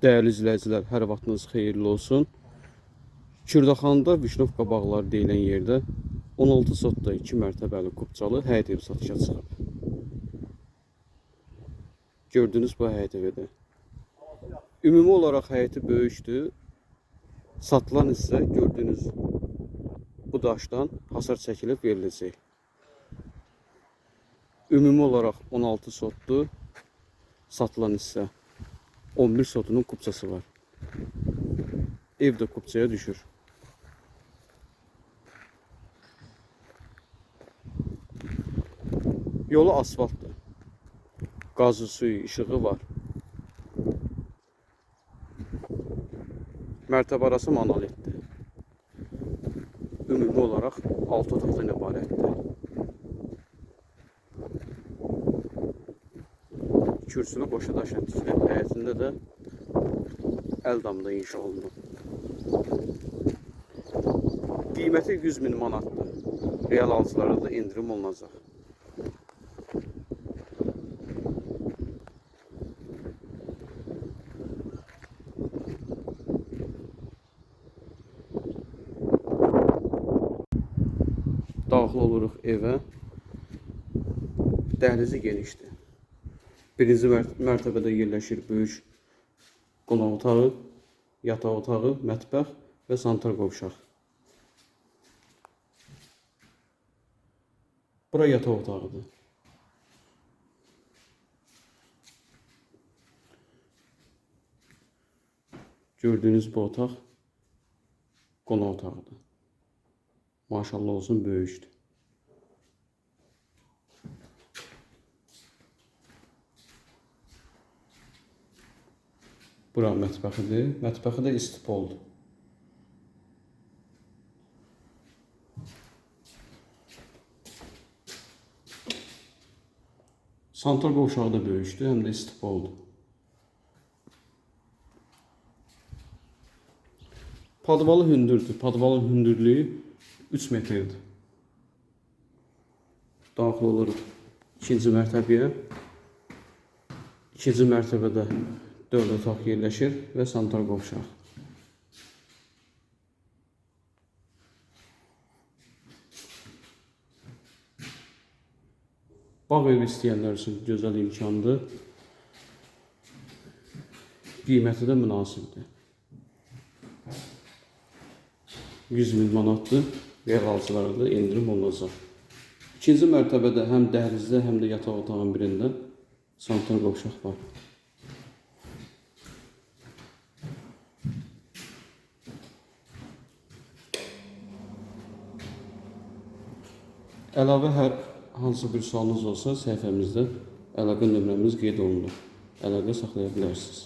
Değerli izləyicilər, hər vaxtınız xeyirli olsun. Kürdaxanda Vişnovka bağları deyilən yerdə 16 sotda 2 mərtəbəli kupçalı həyət evi satışa çıxıb. Gördünüz bu həyət evidə. Ümumi olaraq həyəti böyükdür. Satılan isə gördüyünüz bu daşdan hasar çəkilib veriləcək. Ümumi olaraq 16 sotdur. Satılan hissə 11 sotunun kupçası var. Ev de kupçaya düşür. Yolu asfaltdır. Gazı, suyu, işığı var. Mərtəbə arası monolitdir. Ümumi olaraq 6 otaqdan ibarətdir. Kürsünü qoşa daşla tikilib, həyətində də əl damda inşa olunub. Qiyməti 100 min manatdır. Real alıcılara da indirim olunacaq. Daxil oluruq evə. Dəhlizi genişdir. Birinci mərt mərtəbədə yerləşir böyük qonaq otağı, yataq otağı, mətbəx və sanitar qovşaq. Bura yataq otağıdır. Gördüyünüz bu otaq qonaq otağıdır. Maşallah olsun böyükdür. Bura mətbəxidir. Mətbəxi də istipoldur. Santral qovşağı da böyükdür, həm də istipoldur. Padvalı hündürdür. Padvalın hündürlüyü 3 metrdir. Daxil oluruq ikinci mərtəbəyə. İkinci mərtəbədə 4 otaq yerləşir və sanitar qovşaq. Bağ evi istəyənlər üçün gözəl imkandır. Qiyməti də münasibdir. 100 min manatdır. Real alıcılara da endirim olunacaq. İkinci mərtəbədə həm dəhlizdə, həm də yataq otağın birində sanitar qovşaq var. Əlavə hər hansı bir sualınız olsa səhifəmizdə əlaqə nömrəmiz qeyd olunur. Əlaqə saxlaya bilərsiniz.